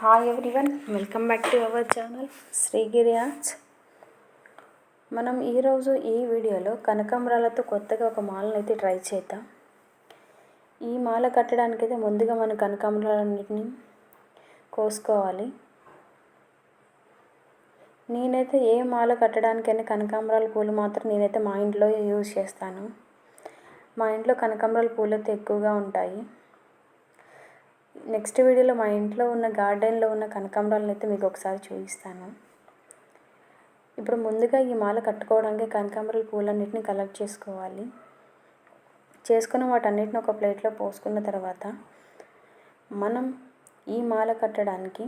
Hi everyone welcome back to our channel Srigiri arts మనం ఈరోజు ఈ వీడియోలో కనకాంబరాలతో కొత్తగా ఒక మాలను అయితే ట్రై చేద్దాం. ఈ మాల కట్టడానికి అయితే ముందుగా మనం కనకాంబరాలన్నింటినీ కోసుకోవాలి. నేనైతే ఏ మాల కట్టడానికైనా కనకాంబరాల పూలు మాత్రం నేనైతే మా ఇంట్లో యూజ్ చేస్తాను. మా ఇంట్లో కనకాంబరాల పూలు అయితే ఎక్కువగా ఉంటాయి. నెక్స్ట్ వీడియోలో మా ఇంట్లో ఉన్న గార్డెన్లో ఉన్న కనకాంబరాలను అయితే మీకు ఒకసారి చూపిస్తాను. ఇప్పుడు ముందుగా ఈ మాల కట్టుకోవడానికి కనకాంబరాల పూలన్నిటిని కలెక్ట్ చేసుకోవాలి. చేసుకున్న వాటన్నిటిని ఒక ప్లేట్లో పోసుకున్న తర్వాత మనం ఈ మాల కట్టడానికి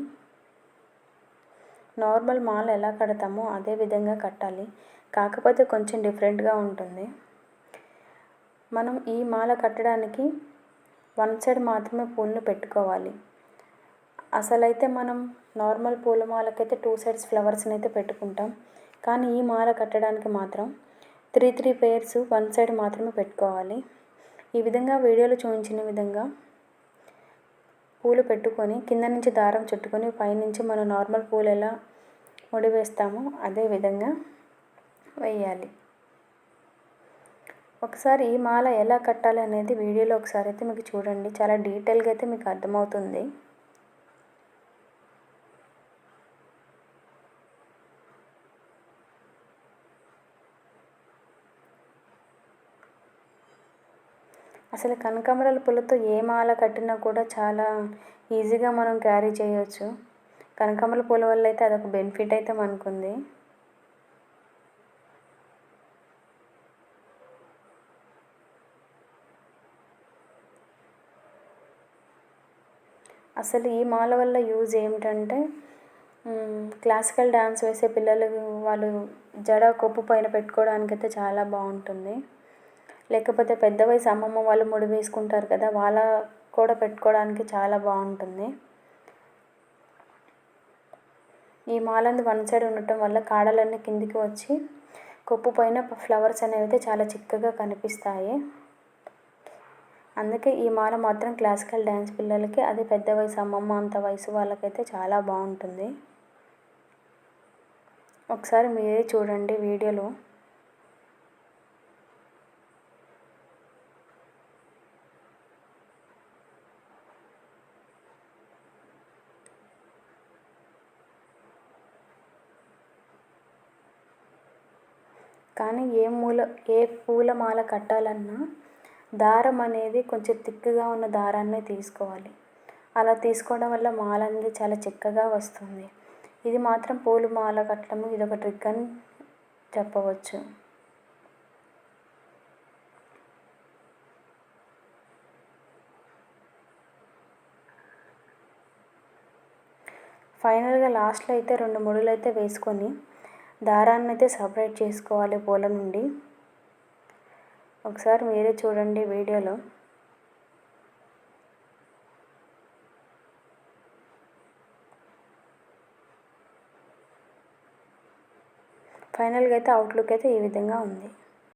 నార్మల్ మాల ఎలా కడతామో అదే విధంగా కట్టాలి. కాకపోతే కొంచెం డిఫరెంట్గా ఉంటుంది. మనం ఈ మాల కట్టడానికి వన్ సైడ్ మాత్రమే పూలను పెట్టుకోవాలి. అసలైతే మనం నార్మల్ పూల మాలకైతే టూ సైడ్స్ ఫ్లవర్స్ని అయితే పెట్టుకుంటాం. కానీ ఈ మాల కట్టడానికి మాత్రం three three pairs one side మాత్రమే పెట్టుకోవాలి. ఈ విధంగా వీడియోలో చూపించిన విధంగా పూలు పెట్టుకొని కింద నుంచి దారం చుట్టుకొని పైనుంచి మనం నార్మల్ పూలు ఎలా ముడివేస్తామో అదే విధంగా వేయాలి. ఒకసారి ఈ మాల ఎలా కట్టాలి అనేది వీడియోలో ఒకసారి అయితే మీకు చూడండి. చాలా డీటెయిల్గా అయితే మీకు అర్థమవుతుంది. అసలు కనకాంబరాల పూలతో ఏ మాల కట్టినా కూడా చాలా ఈజీగా మనం క్యారీ చేయవచ్చు కనకాంబరాల పూల వల్ల అయితే అదొక బెనిఫిట్ అయితే మనకుంది. అసలు ఈ మాల వల్ల యూజ్ ఏమిటంటే క్లాసికల్ డ్యాన్స్ వేసే పిల్లలు వాళ్ళు జడ కొప్పు పైన పెట్టుకోవడానికి అయితే చాలా బాగుంటుంది. లేకపోతే పెద్ద వయసు అమ్మమ్మ వాళ్ళు ముడి వేసుకుంటారు కదా వాళ్ళ కూడా పెట్టుకోవడానికి చాలా బాగుంటుంది. ఈ మాలంది వన్ సైడ్ ఉండటం వల్ల కాడలన్నీ కిందికి వచ్చి కొప్పు పైన ఫ్లవర్స్ అనేవి అయితే చాలా చిక్కగా కనిపిస్తాయి. అందుకే ఈ మాల మాత్రం క్లాసికల్ డ్యాన్స్ పిల్లలకి అది పెద్ద వయసు అమ్మమ్మ అంత వయసు వాళ్ళకైతే చాలా బాగుంటుంది. ఒకసారి మీరే చూడండి వీడియోలో. కానీ ఏ మూల ఏ పూల మాల కట్టాలన్నా దారం అనేది కొంచెం థిక్గా ఉన్న దారాన్ని తీసుకోవాలి. అలా తీసుకోవడం వల్ల మాల అనేది చాలా చిక్కగా వస్తుంది. ఇది మాత్రం పూలు మాల కట్టడము ఇది ఒక ట్రిక్ అని చెప్పవచ్చు. ఫైనల్గా లాస్ట్లో అయితే రెండు ముడులు అయితే వేసుకొని దారాన్ని అయితే సపరేట్ చేసుకోవాలి పూల నుండి. ఒకసారి మీరే చూడండి వీడియోలో. ఫైనల్గా అయితే అవుట్లుక్ అయితే ఈ విధంగా ఉంది.